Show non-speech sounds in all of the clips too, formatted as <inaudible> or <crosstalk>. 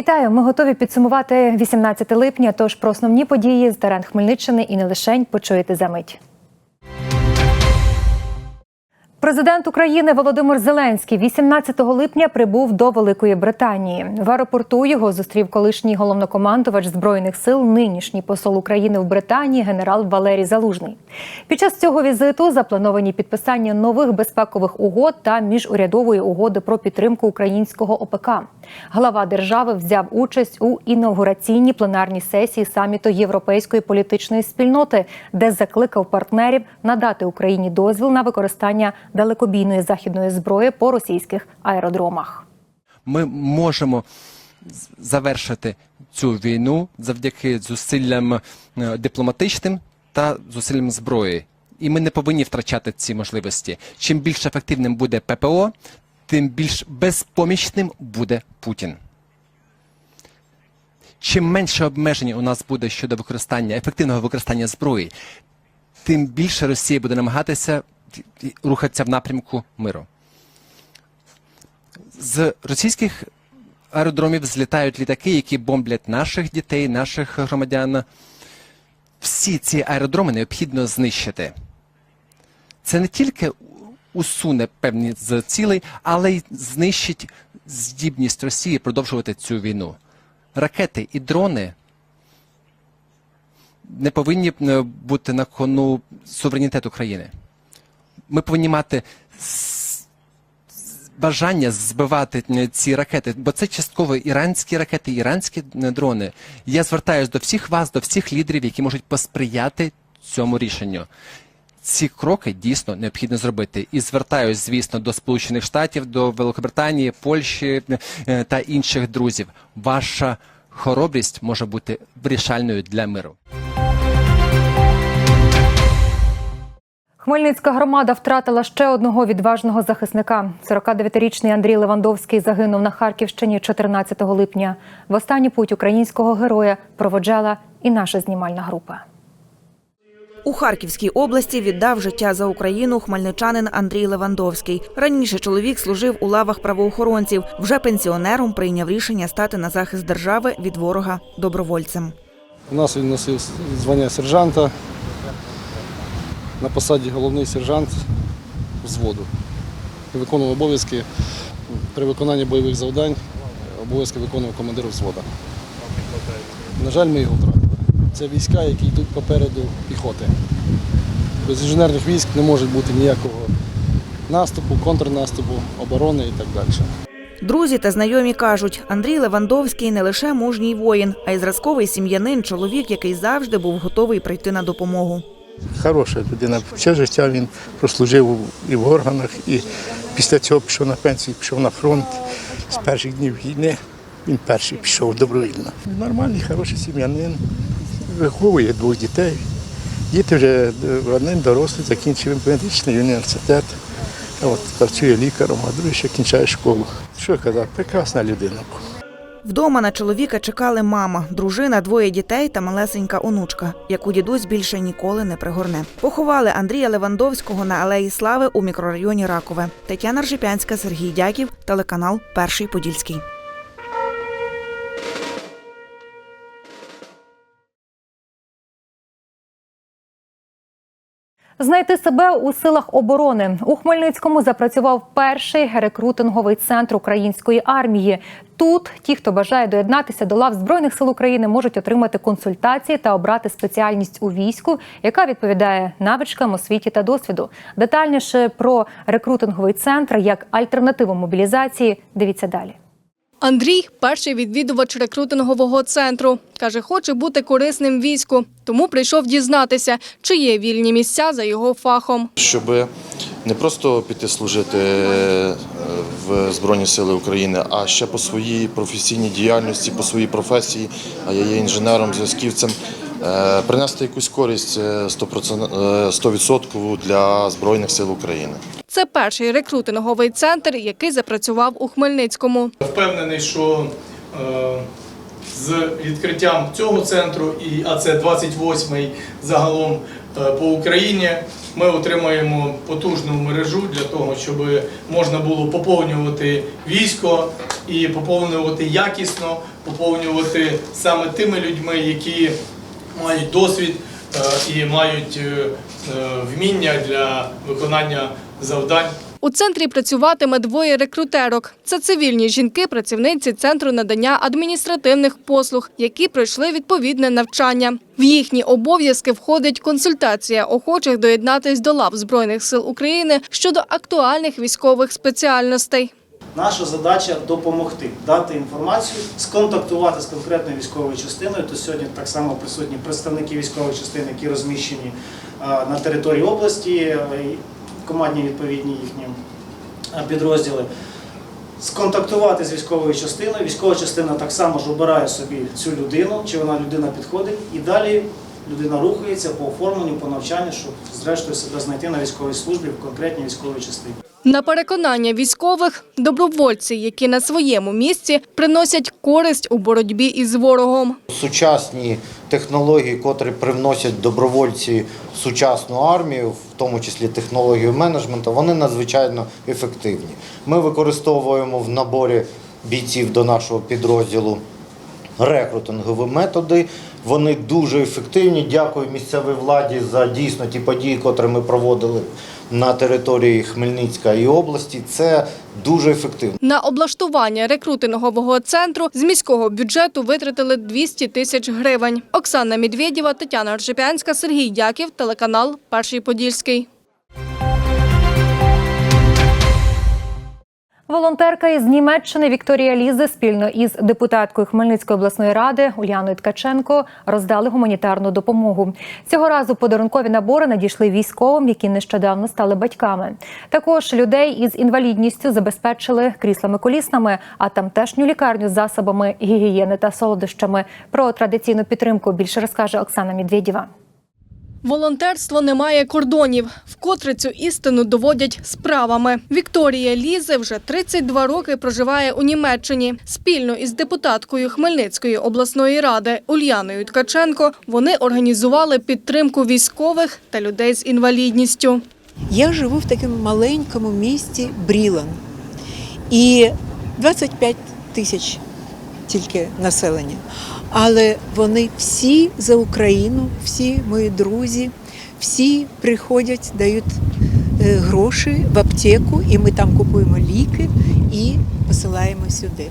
Вітаю! Ми готові підсумувати 18 липня. Тож про основні події з терен Хмельниччини і не лишень почуєте за мить. Президент України Володимир Зеленський 18 липня прибув до Великої Британії. В аеропорту його зустрів колишній головнокомандувач збройних сил, нинішній посол України в Британії, генерал Валерій Залужний. Під час цього візиту заплановані підписання нових безпекових угод та міжурядової угоди про підтримку українського ОПК. Глава держави взяв участь у інаугураційній пленарній сесії саміту Європейської політичної спільноти, де закликав партнерів надати Україні дозвіл на використання далекобійної західної зброї по російських аеродромах. ми можемо завершити цю війну завдяки зусиллям е, дипломатичним та зусиллям зброї. І ми не повинні втрачати ці можливості. Чим більш ефективним буде ППО, тим більш безпомічним буде Путін. Чим менше обмежень у нас буде щодо використання ефективного використання зброї, тим більше Росія буде намагатися рухатися в напрямку миру з російських аеродромів злітають літаки, які бомблять наших дітей, наших громадян. Всі ці аеродроми необхідно знищити. Це не тільки усуне певні цілей, але й знищить здібність Росії продовжувати цю війну. Ракети і дрони не повинні е, бути на кону суверенітет України. Ми повинні мати бажання збивати е, ці ракети, бо це частково іранські ракети, іранські е, дрони. Я звертаюся до всіх вас, до всіх лідерів, які можуть посприяти цьому рішенню. Ці кроки дійсно необхідно зробити. І звертаюсь, звісно, до Сполучених Штатів, до Великобританії, Польщі е, та інших друзів. Ваша хоробрість може бути вирішальною для миру. Хмельницька громада втратила ще одного відважного захисника. 49-річний Андрій Левандовський загинув на Харківщині 14 липня. В останній путь українського героя проводжала і наша знімальна група. У Харківській області віддав життя за Україну хмельничанин Андрій Левандовський. Раніше чоловік служив у лавах правоохоронців. Вже пенсіонером прийняв рішення стати на захист держави від ворога добровольцем. У нас він носив звання сержанта. На посаді головний сержант взводу. І виконував обов'язки при виконанні бойових завдань, обов'язки виконував командир взвода. На жаль, ми його втратили. Це війська, які йдуть попереду піхоти. Без інженерних військ не може бути ніякого наступу, контрнаступу, оборони і так далі. Друзі та знайомі кажуть, Андрій Левандовський не лише мужній воїн, а й зразковий сім'янин, чоловік, який завжди був готовий прийти на допомогу. Хороша людина. Все життя він прослужив і в органах, і після цього пішов на пенсію, пішов на фронт. З перших днів війни він перший пішов добровільно. Нормальний, хороший сім'янин, виховує двох дітей. Діти вже е, один дорослий, закінчив медичний університет. От, працює лікарем, а другий ще кінчає школу. Що казати, прекрасна людина. Вдома на чоловіка чекали мама, дружина, двоє дітей та малесенька онучка, яку дідусь більше ніколи не пригорне. Поховали Андрія Левандовського на алеї Слави у мікрорайоні Ракове. Тетяна Ржепянська, Сергій Дяків, телеканал Перший Подільський. Знайти себе у силах оборони у Хмельницькому запрацював перший рекрутинговий центр української армії. Тут ті, хто бажає доєднатися до лав збройних сил України, можуть отримати консультації та обрати спеціальність у війську, яка відповідає навичкам освіті та досвіду. Детальніше про рекрутинговий центр як альтернативу мобілізації. Дивіться далі. Андрій перший відвідувач рекрутингового центру. Каже, хоче бути корисним війську, тому прийшов дізнатися, чи є вільні місця за його фахом. щоб не просто піти служити е, в Збройні Сили України, а ще по своїй професійній діяльності, по своїй професії, а я є інженером, зв'язківцем, принести якусь користь е, 100%, е, 100% для Збройних сил України. Це перший рекрутинговий центр, який запрацював у Хмельницькому. Впевнений, що е, з відкриттям цього центру, і, а це 28-й загалом е, по Україні. Ми отримаємо потужну мережу для того, щоб можна було поповнювати військо і поповнювати якісно, поповнювати саме тими людьми, які мають досвід е, і мають е, е, вміння для виконання завдань. У центрі працюватиме двоє рекрутерок. Це цивільні жінки, працівниці центру надання адміністративних послуг, які пройшли відповідне навчання. В їхні обов'язки входить консультація охочих доєднатись до лав Збройних сил України щодо актуальних військових спеціальностей. Наша задача допомогти, дати інформацію, сконтактувати з конкретною військовою частиною. То сьогодні так само присутні представники військових частин, які розміщені е, на території області, е, командні відповідні їхні е, підрозділи. Сконтактувати з військовою частиною. Військова частина так само ж обирає собі цю людину, чи вона людина підходить, і далі людина рухається по оформленню, по навчанню, щоб зрештою себе знайти на військовій службі в конкретній військовій частині. На переконання військових, добровольці, які на своєму місці приносять користь у боротьбі із ворогом. Сучасні технології, котрі привносять добровольці в сучасну армію, в тому числі технологію менеджменту, вони надзвичайно ефективні. Ми використовуємо в наборі бійців до нашого підрозділу рекрутингові методи. Вони дуже ефективні. Дякую місцевій владі за дійсно ті події, котрі ми проводили на території Хмельницька і області. Це дуже ефективно. На облаштування рекрутингового центру з міського бюджету витратили 200 тисяч гривень. Оксана Медведєва, Тетяна Ржепянська, Сергій Дяків, телеканал Перший Подільський. Волонтерка із Німеччини Вікторія Лізе спільно із депутаткою Хмельницької обласної ради Уляною Ткаченко роздали гуманітарну допомогу. Цього разу подарункові набори надійшли військовим, які нещодавно стали батьками. Також людей із інвалідністю забезпечили кріслами коліснами, а тамтешню лікарню з засобами гігієни та солодощами. Про традиційну підтримку більше розкаже Оксана Медведєва. Волонтерство не має кордонів. Вкотре цю істину доводять справами. Вікторія Лізе вже 32 роки проживає у Німеччині. Спільно із депутаткою Хмельницької обласної ради Ульяною Ткаченко вони організували підтримку військових та людей з інвалідністю. Я живу в такому маленькому місті Брілан. І 25 тисяч тільки населення. Але вони всі за Україну, всі мої друзі, всі приходять, дають е, гроші в аптеку, і ми там купуємо ліки і посилаємо сюди.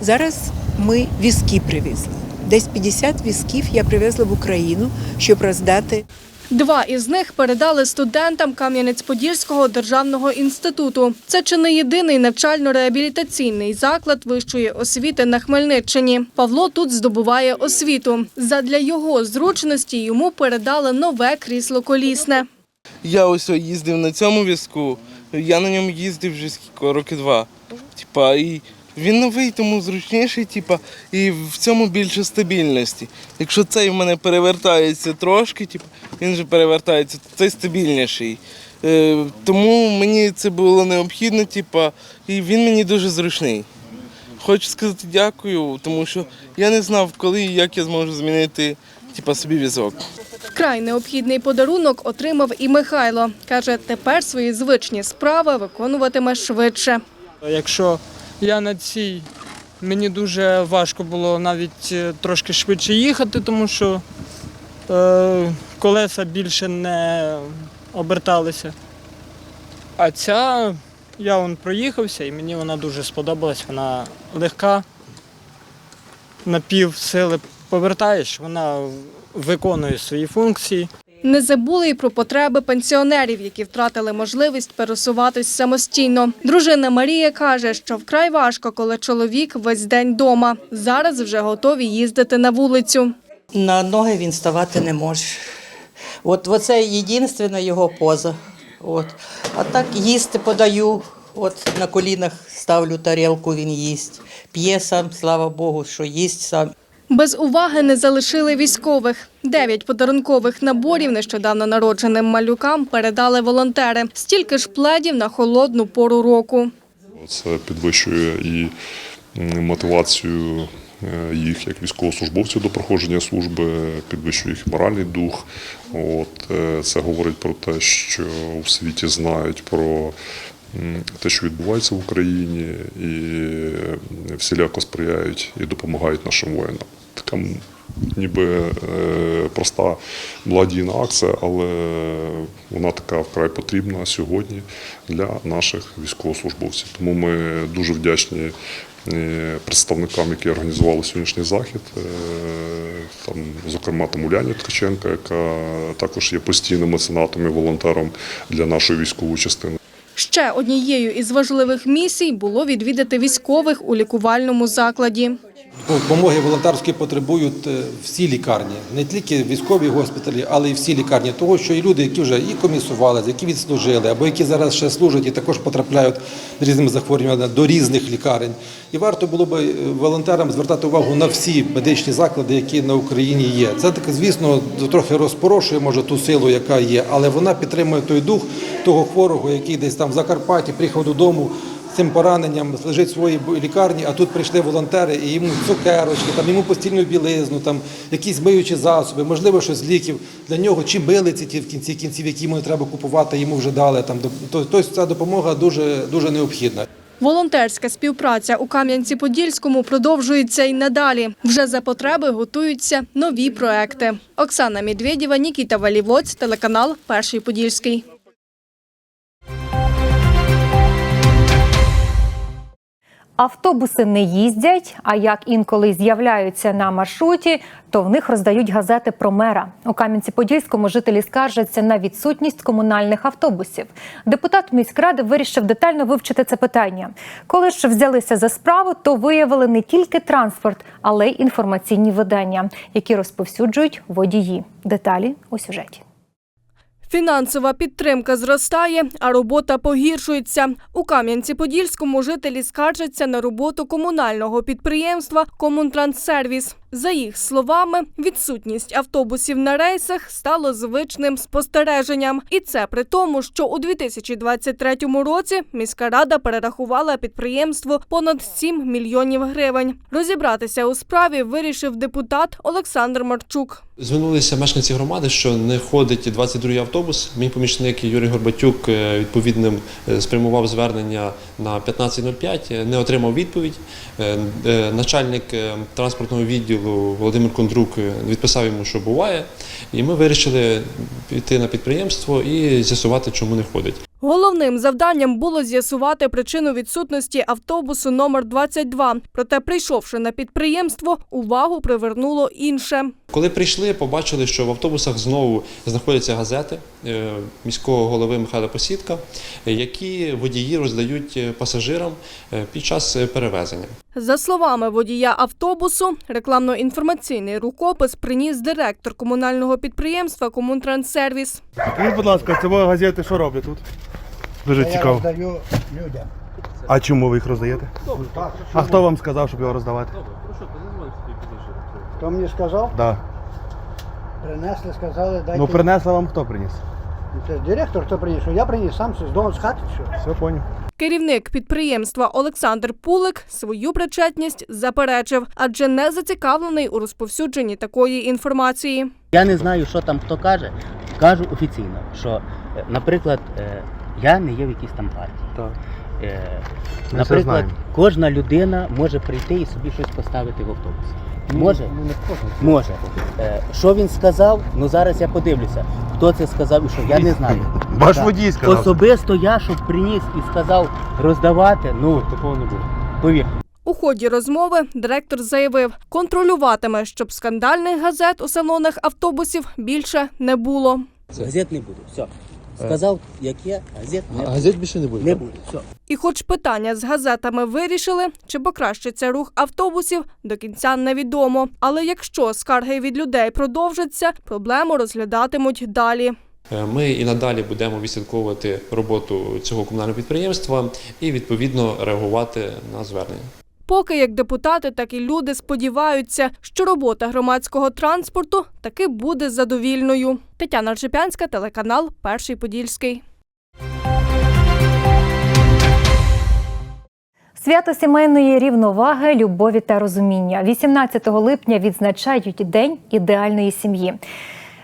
Зараз ми візки привезли. Десь 50 візків я привезла в Україну, щоб роздати Два із них передали студентам Кам'янець-Подільського державного інституту. Це чи не єдиний навчально-реабілітаційний заклад вищої освіти на Хмельниччині. Павло тут здобуває освіту. Задля його зручності йому передали нове крісло колісне. Я ось їздив на цьому візку, я на ньому їздив вже скільки роки два. Типа, і він новий, тому зручніший, типа, і в цьому більше стабільності. Якщо цей в мене перевертається трошки, типа, він вже перевертається, цей стабільніший. Е, тому мені це було необхідно, типа, і він мені дуже зручний. Хочу сказати дякую, тому що я не знав, коли і як я зможу змінити типа, собі візок. Вкрай необхідний подарунок отримав і Михайло. Каже, тепер свої звичні справи виконуватиме швидше. Якщо я на цій, мені дуже важко було навіть е, трошки швидше їхати, тому що е, колеса більше не оберталися. А ця, я вон проїхався і мені вона дуже сподобалась. Вона легка, на пів сили повертаєш, вона виконує свої функції. Не забули й про потреби пенсіонерів, які втратили можливість пересуватись самостійно. Дружина Марія каже, що вкрай важко, коли чоловік весь день вдома. Зараз вже готові їздити на вулицю. На ноги він ставати не може. От це єдина його поза. От. А так їсти подаю, от на колінах ставлю тарілку, він їсть. П'є сам, слава Богу, що їсть сам. Без уваги не залишили військових. Дев'ять подарункових наборів нещодавно народженим малюкам передали волонтери. Стільки ж пледів на холодну пору року. Це підвищує і мотивацію їх як військовослужбовців до проходження служби, підвищує їх моральний дух. От, е, це говорить про те, що в світі знають про те, що відбувається в Україні, і е, всіляко сприяють і допомагають нашим воїнам. Така ніби е, проста благодійна акція, але вона така вкрай потрібна сьогодні для наших військовослужбовців. Тому ми дуже вдячні е, представникам, які організували сьогоднішній захід. Е, Там, зокрема, там Уляні Ткаченка, яка також є постійним меценатом і волонтером для нашої військової частини. Ще однією із важливих місій було відвідати військових у лікувальному закладі. Допомоги волонтерської потребують е, всі лікарні, не тільки військові госпіталі, але й всі лікарні. Того, що і люди, які вже і комісували, які відслужили, або які зараз ще служать і також потрапляють з різними захворюваннями до різних лікарень. І варто було б е, волонтерам звертати увагу на всі медичні заклади, які на Україні є. Це так, звісно, трохи розпорошує може ту силу, яка є, але вона підтримує той дух того хворого, який десь там в Закарпатті приїхав додому цим пораненням лежить в своїй лікарні, а тут прийшли волонтери і йому цукерочки, там йому постільну білизну, там якісь миючі засоби, можливо, щось ліків для нього, чи милиці ті в кінці кінців, які йому треба купувати, йому вже дали там. Тобто ця допомога дуже дуже необхідна. Волонтерська співпраця у Кам'янці-Подільському продовжується й надалі. Вже за потреби готуються нові проекти. Оксана Медведєва, Нікіта Валівоць, телеканал Перший Подільський. Автобуси не їздять, а як інколи з'являються на маршруті, то в них роздають газети про мера. У Кам'янці-Подільському жителі скаржаться на відсутність комунальних автобусів. Депутат міськради вирішив детально вивчити це питання. Коли ж взялися за справу, то виявили не тільки транспорт, але й інформаційні видання, які розповсюджують водії. Деталі у сюжеті. Фінансова підтримка зростає, а робота погіршується. У Кам'янці-Подільському жителі скаржаться на роботу комунального підприємства Комунтранссервіс. За їх словами, відсутність автобусів на рейсах стало звичним спостереженням. І це при тому, що у 2023 році міська рада перерахувала підприємству понад 7 мільйонів гривень. Розібратися у справі вирішив депутат Олександр Марчук. Звернулися мешканці громади, що не ходить 22-й автобус. Мій помічник Юрій Горбатюк е, відповідним е, спрямував звернення на 15.05, е, не отримав відповідь. Начальник транспортного відділу Володимир Кондрук е, відписав йому, що буває, і ми вирішили піти на підприємство і з'ясувати, чому не ходить. Головним завданням було з'ясувати причину відсутності автобусу номер 22. Проте, прийшовши на підприємство, увагу привернуло інше. Коли прийшли, побачили, що в автобусах знову знаходяться газети е, міського голови Михайла Посідка, е, які водії роздають е, пасажирам під час перевезення. За словами водія автобусу, рекламно-інформаційний рукопис приніс директор комунального підприємства Комунтранссервіс. Скажіть, будь ласка, це газети що роблять тут? Дуже цікаво. роздаю людям. А чому ви їх роздаєте? А хто вам сказав, щоб його роздавати? Хто мені сказав? Да. Принесли, сказали, дайте. Ну принесла вам хто приніс? Це директор, хто приніс? Я приніс сам з дому з хати. Що? Все поняв. Керівник підприємства Олександр Пулик свою причетність заперечив, адже не зацікавлений у розповсюдженні такої інформації. Я не знаю, що там хто каже. Кажу офіційно, що, е, наприклад, е, я не є в якійсь там партії. Так. Е, Наприклад, кожна людина може прийти і собі щось поставити в автобус. Може? Ну. Може. Е, Що він сказав? Ну зараз я подивлюся. Хто це сказав і що я не знаю. <laughs> Ваш Так. водій сказав. Особисто я, щоб приніс і сказав роздавати, ну такого не було. Повір. У ході розмови директор заявив, контролюватиме, щоб скандальних газет у салонах автобусів більше не було. Газет не буде. Все. Сказав, як є, газет не буде. Газет більше не буде. Не буде. Все. І хоч питання з газетами вирішили, чи покращиться рух автобусів, до кінця невідомо. Але якщо скарги від людей продовжаться, проблему розглядатимуть далі. Е, Ми і надалі будемо відслідковувати роботу цього комунального підприємства і відповідно реагувати на звернення. Поки як депутати, так і люди сподіваються, що робота громадського транспорту таки буде задовільною. Тетяна Ржепянська, телеканал Перший Подільський. Свято сімейної рівноваги, любові та розуміння. 18 липня відзначають День ідеальної сім'ї.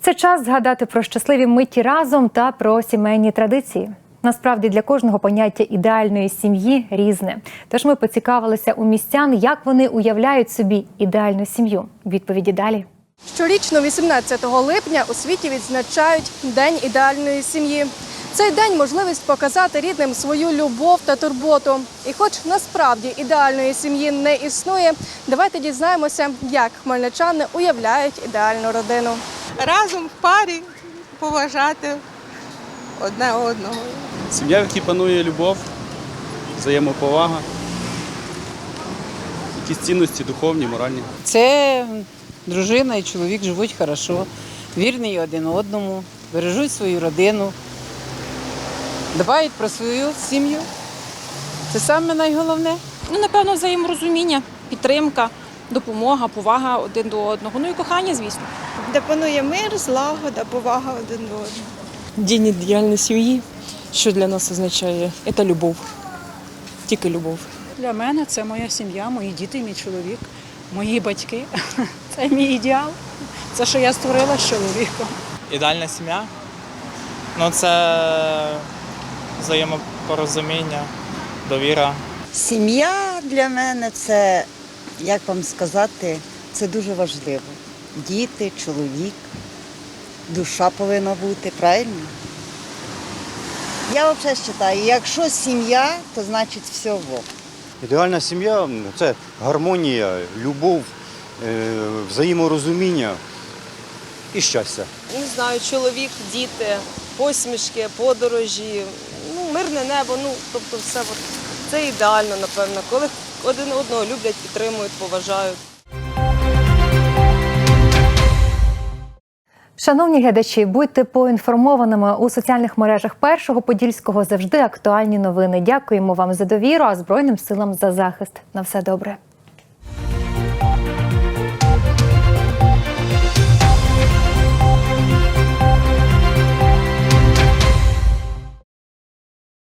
Це час згадати про щасливі миті разом та про сімейні традиції. Насправді для кожного поняття ідеальної сім'ї різне. Тож ми поцікавилися у містян, як вони уявляють собі ідеальну сім'ю. Відповіді далі. Щорічно, 18 липня, у світі відзначають День ідеальної сім'ї. Цей день можливість показати рідним свою любов та турботу. І хоч насправді ідеальної сім'ї не існує, давайте дізнаємося, як хмельничани уявляють ідеальну родину. разом в парі поважати одне одного. Сім'я, в якій панує любов, взаємоповага, якісь цінності духовні, моральні. Це дружина і чоловік живуть хорошо, вірні один одному, бережуть свою родину, дбають про свою сім'ю. Це саме найголовне. Ну, напевно, взаєморозуміння, підтримка, допомога, повага один до одного. Ну і кохання, звісно. Де панує мир, злагода, повага один до одного. День ідеальної сім'ї, що для нас означає? Це любов. Тільки любов. Для мене це моя сім'я, мої діти, мій чоловік, мої батьки. <laughs> Це мій ідеал. Це що я створила з чоловіком. Ідеальна сім'я ну це взаємопорозуміння, довіра. Сім'я для мене це, як вам сказати, це дуже важливо. Діти, чоловік, душа повинна бути, правильно? Я взагалі вважаю, якщо сім'я, то значить все во. Ідеальна сім'я це гармонія, любов, е, взаєморозуміння і щастя. не знаю, чоловік, діти, посмішки, подорожі, ну, мирне небо, ну, тобто все от, це ідеально, напевно, коли один одного люблять, підтримують, поважають. Шановні глядачі, будьте поінформованими у соціальних мережах першого подільського завжди актуальні новини. Дякуємо вам за довіру, а Збройним силам за захист. На все добре.